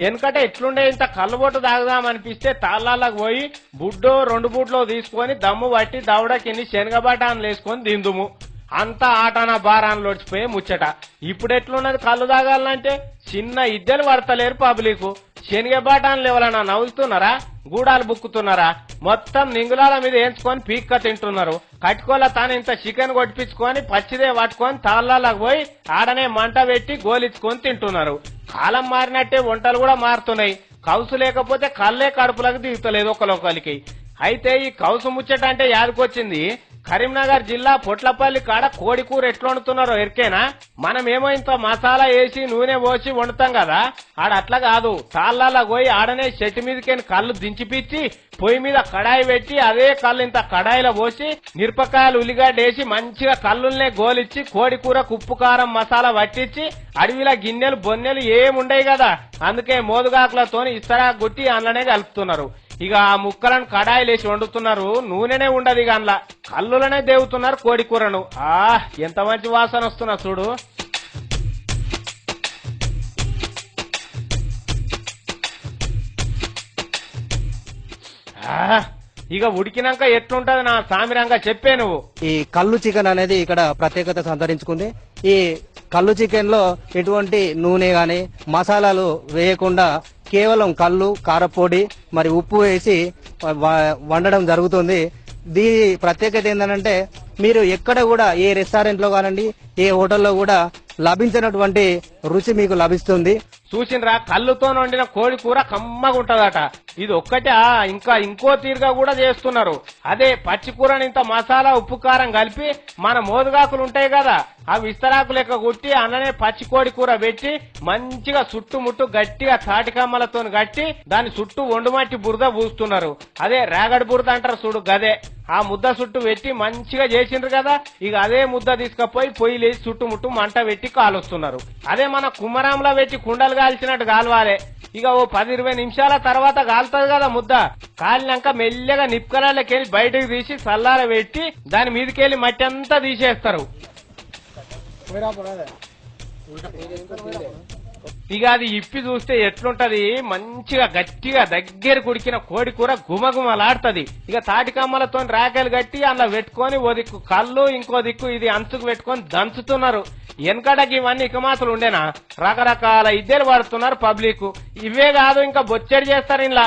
ఎందుకంటే ఎట్లుండే ఇంత కళ్ళబొట్టు తాగుదాం అనిపిస్తే తాళ్ళకు పోయి బుడ్డో రెండు బుడ్లో తీసుకొని దమ్ము పట్టి దవడకి శనగబటాన్లు వేసుకొని దిందుము అంత ఆటన బారాన్ని వచ్చిపోయి ముచ్చట. ఇప్పుడు ఎట్లున్నది కళ్ళు తాగాలంటే చిన్న ఇద్దరు పడతలేరు పబ్లిక్. శనగబాటాన్లు ఎవరైనా నవ్వుతున్నారా? గూడాలు బుక్కుతున్నారా? మొత్తం నింగులాల మీద వేయించుకొని పీక్క తింటున్నారు. కట్టుకోల తాను ఇంత చికెన్ కొట్టించుకొని పచ్చిదే పట్టుకొని తాళ్ళాలకు పోయి ఆడనే మంట పెట్టి గోలించుకొని తింటున్నారు. కాలం మారినట్టే వంటలు కూడా మారుతున్నాయి. కౌసు లేకపోతే కళ్ళే కడుపులకు దిగుతలేదు ఒకలొకరికి అయితే ఈ కౌసు ముచ్చట అంటే యాదకొచ్చింది? కరీంనగర్ జిల్లా పొట్లపల్లి కాడ కోడి కూర ఎట్లా వండుతున్నారో ఎరికేనా? మనమేమో ఇంత మసాలా వేసి నూనె పోసి వండుతాం కదా. ఆడ అట్లా కాదు. తాళ్ళాల పోయి ఆడనే చెట్టు మీదకి కళ్ళు దించిపిచ్చి పొయ్యి మీద కడాయి పెట్టి అదే కళ్ళు ఇంత కడాయిలో పోసి మిరపకాయలు ఉల్లిగడ్డ వేసి మంచిగా కళ్ళుల్నే గోలిచ్చి కోడి కూర ఉప్పు కారం మసాలా పట్టించి అడవిలో గిన్నెలు బొన్నెలు ఏముండయి కదా. అందుకే మోదుగాకులతోని ఇస్తరా గుట్టి అందులోనే కలుపుతున్నారు. ఇక ఆ ముక్కలను కడాయిలు వేసి వండుతున్నారు. నూనెనే ఉండదు ఇక అందులో. కళ్ళులనే దేవుతున్నారు కోడి కూరను. ఆ ఎంత మంచి వాసన వస్తున్నా చూడు. ఆ, ఇక ఉడికినాక ఎట్లుంటది నా సామిరంగా చెప్పే నువ్వు. ఈ కళ్ళు చికెన్ అనేది ఇక్కడ ప్రత్యేకత సంతరించుకుంది. ఈ కళ్ళు చికెన్లో ఎటువంటి నూనె గాని మసాలాలు వేయకుండా కేవలం కళ్ళు కారపొడి మరి ఉప్పు వేసి వ- వండడం జరుగుతుంది. దీని ప్రత్యేకత ఏంటంటే మీరు ఎక్కడ కూడా ఏ రెస్టారెంట్లో కానండి ఏ హోటల్లో కూడా లభించినటువంటి రుచి మీకు లభిస్తుంది. చూసినరా కళ్ళుతో వండిన కోడి కూర కమ్మగా ఉంటదట. ఇది ఒక్కటే ఇంకా ఇంకో తీరుగా కూడా చేస్తున్నారు. అదే పచ్చి కూరని ఇంత మసాలా ఉప్పు కారం కలిపి మన మోదుగాకులు ఉంటాయి కదా. ఆ విస్తరాకు లెక్క కొట్టి అన్ననే పచ్చి కోడి కూర పెట్టి మంచిగా చుట్టుముట్టు గట్టిగా తాటికమ్మలతో గట్టి దాని చుట్టూ ఒండుమట్టి బురద పూస్తున్నారు. అదే రాగడి బురద అంటారు చూడు గదే. ఆ ముద్ద చుట్టూ పెట్టి మంచిగా చేసిండ్రు కదా ఇక అదే ముద్ద తీసుకపోయి పొయ్యి లేచి చుట్టుముట్టు మంట పెట్టి కాలుస్తున్నారు. అదే మన కుమ్మరంలో పెట్టి కుండలు కాల్చినట్టు కాలవాలే. ఇక ఓ పది ఇరవై నిమిషాల తర్వాత కాలుతుంది కదా ముద్ద. కాలినాక మెల్లగా నిప్పుకలకెళ్ళి బయటకు తీసి సల్లార పెట్టి దాని మీదకెళ్ళి మట్టి అంతా తీసేస్తారు. ఇక అది ఇప్పి చూస్తే ఎట్లుంటది? మంచిగా గట్టిగా దగ్గర కుడికిన కోడి కూర గుమగుమలాడుతుంది. ఇక తాటికమ్మలతో రాకెలు కట్టి అందులో పెట్టుకొని ఓ దిక్కు కళ్ళు ఇంకో దిక్కు ఇది అంచుకు పెట్టుకొని దంచుతున్నారు. వెనకడకి ఇవన్నీ ఇకమాతులు ఉండేనా? రకరకాల ఇద్దరు పడుతున్నారు పబ్లిక్ ఇవే కాదు ఇంకా బొచ్చడి చేస్తారు ఇలా